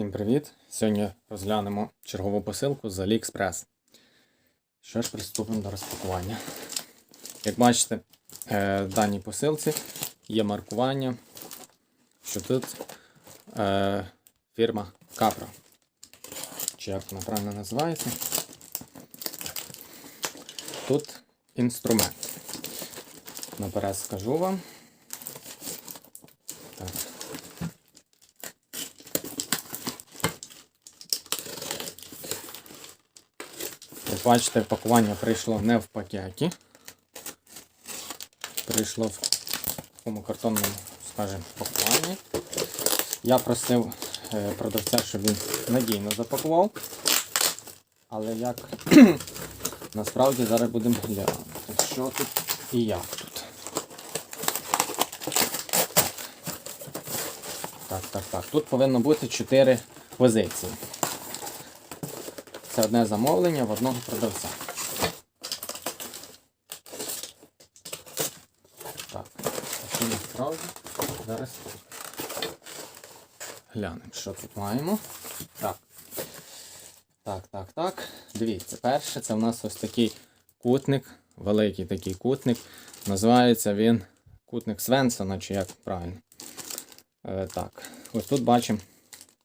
Всім привіт! Сьогодні розглянемо чергову посилку з AliExpress. Що ж, приступимо до розпакування. Як бачите, е, в даній посилці є маркування, що тут е, фірма Capra. Чи як вона правильно називається? Тут інструмент. Наперед скажу вам. Бачите, пакування прийшло не в пакеті. Прийшло в такому картонному, скажімо, пакуванні. Я просив е, продавця, щоб він надійно запакував. Але як насправді зараз будемо глянути, що тут і як тут. Так, так, так. Тут повинно бути 4 позиції. Це одне замовлення в одного продавця. Так, що насправді? Зараз глянемо, що тут маємо. Так. Так, так, так. Дивіться, перше, це в нас ось такий кутник, великий такий кутник. Називається він кутник Свенсона, чи як правильно. Е, так, ось тут бачимо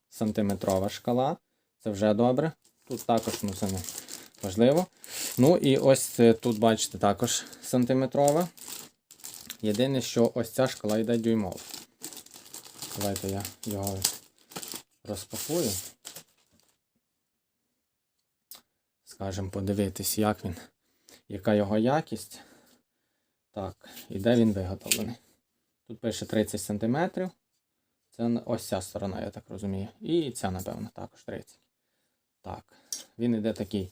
сантиметрова шкала. Це вже добре. Тут також ну, це не важливо. Ну і ось е, тут, бачите, також сантиметрова. Єдине, що ось ця шкала йде дюймова. Давайте я його розпакую. Скажемо, подивитись, як він, яка його якість. Так, і де він виготовлений. Тут пише 30 см. Це ось ця сторона, я так розумію. І ця, напевно, також 30 так, він іде такий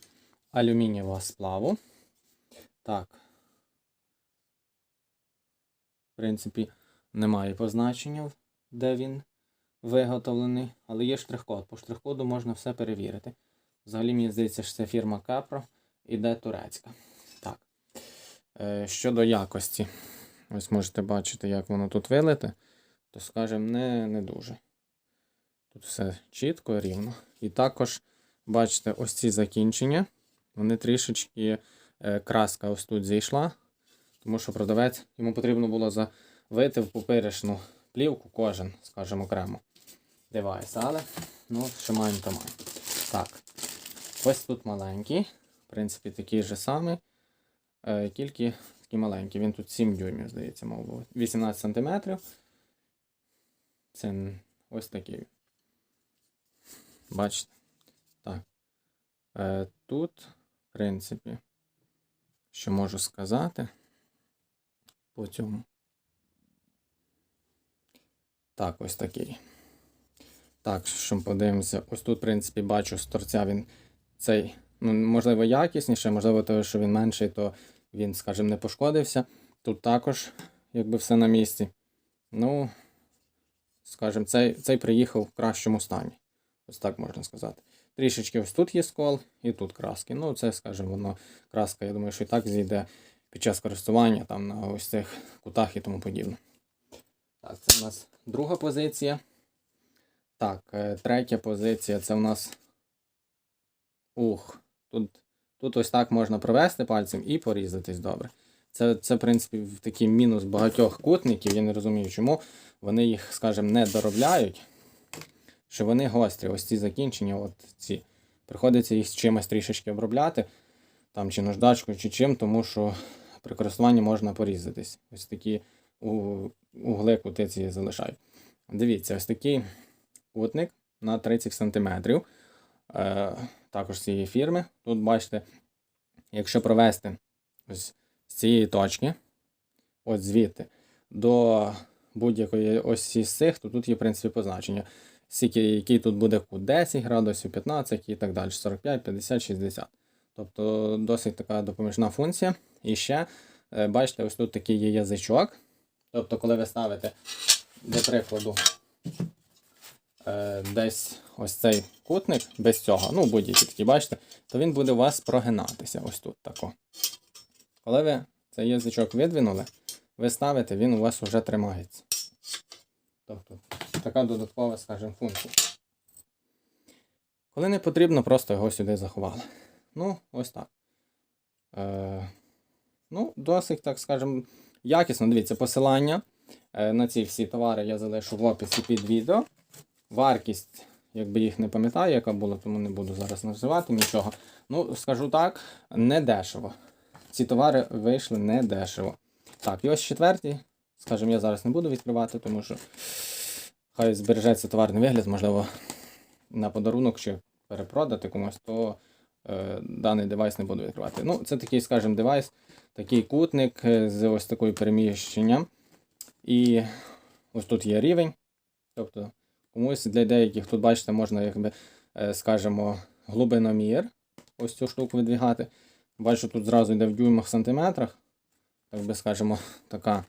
алюмінієвого сплаву. Так. В принципі, немає позначення, де він виготовлений, але є штрих-код. По штрих-коду можна все перевірити. Взагалі, мені здається, що це фірма Capro іде турецька. Так. Е, щодо якості, ось можете бачити, як воно тут вилите, то, скажімо, не, не дуже. Тут все чітко, рівно. І також. Бачите, ось ці закінчення. Вони трішечки е, краска ось тут зійшла, тому що продавець йому потрібно було завити в поперечну плівку кожен, скажімо, окремо девайс. Але ну, що маємо, то маємо. Так. Ось тут маленький. В принципі, такий же самий. Е, тільки такий маленький. Він тут 7 дюймів, здається, мав бути. 18 см. Це ось такий. Бачите? Е, Тут, в принципі, що можу сказати по цьому. Так, ось такий. Так, що подивимося, ось тут, в принципі, бачу з торця він цей, ну, можливо, якісніше, можливо, того, що він менший, то він, скажімо, не пошкодився. Тут також, якби все на місці. Ну, скажімо, цей, цей приїхав в кращому стані. Ось так можна сказати. Трішечки ось тут є скол і тут краски. Ну, це, скажімо, воно краска, я думаю, що і так зійде під час користування там на ось цих кутах і тому подібне. Так, це у нас друга позиція. Так, е, третя позиція це у нас. Ух, тут тут ось так можна провести пальцем і порізатись добре. Це, це в принципі, такий мінус багатьох кутників. Я не розумію, чому вони їх, скажімо, не доробляють що вони гострі, ось ці закінчення, от ці. Приходиться їх чимось трішечки обробляти, там чи наждачкою, чи чим, тому що при користуванні можна порізатись. Ось такі угли кути ці залишають. Дивіться, ось такий кутник на 30 см. Е, також цієї фірми. Тут бачите, якщо провести ось з цієї точки, ось звідти, до будь-якої ось з цих, то тут є в принципі позначення який тут буде кут 10 градусів, 15 і так далі, 45, 50, 60. Тобто досить така допоміжна функція. І ще, е, бачите, ось тут такий є язичок. Тобто, коли ви ставите, для прикладу, е, десь ось цей кутник без цього, ну будь-який такий, бачите, то він буде у вас прогинатися ось тут. тако. Коли ви цей язичок видвинули, ви ставите, він у вас вже тримається. Тобто така додаткова, скажімо, функція. Коли не потрібно, просто його сюди заховали. Ну, ось так. Е, ну, досить, так скажемо, якісно. Дивіться, посилання е, на ці всі товари я залишу в описі під відео. Вартість, якби їх не пам'ятаю, яка була, тому не буду зараз називати нічого. Ну, скажу так, не дешево. Ці товари вийшли не дешево. Так, і ось четвертий. Скажімо, я зараз не буду відкривати, тому що хай збережеться товарний вигляд, можливо, на подарунок чи перепродати комусь, то е, даний девайс не буду відкривати. Ну, це такий, скажімо, девайс, такий кутник е, з ось такою переміщенням. І ось тут є рівень. Тобто, комусь для деяких тут, бачите, можна, якби, е, скажімо, глибиномір. Ось цю штуку видвігати. Бачу, тут зразу йде в дюймах сантиметрах. Так би скажемо, така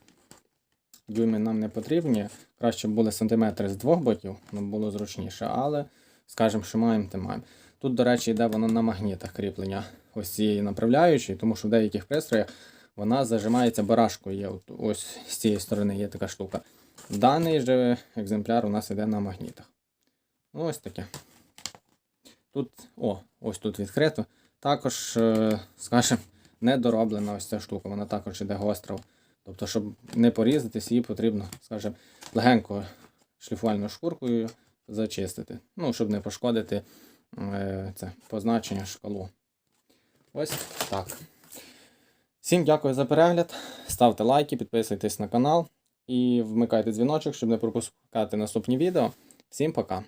дюйми нам не потрібні. Краще були сантиметри з двох боків, ну було зручніше, але скажемо, що маємо, те маємо. Тут, до речі, йде воно на магнітах кріплення ось цієї направляючої, тому що в деяких пристроях вона зажимається барашкою. Є ось з цієї сторони є така штука. Даний же екземпляр у нас йде на магнітах. Ось таке. Тут, о, ось тут відкрито. Також, е, скажімо, недороблена ось ця штука, вона також іде гостро. Тобто, щоб не порізатись, її потрібно, скажімо, легенько шліфувальною шкуркою зачистити. Ну, щоб не пошкодити е, це позначення шкалу. Ось так. Всім дякую за перегляд. Ставте лайки, підписуйтесь на канал і вмикайте дзвіночок, щоб не пропускати наступні відео. Всім пока!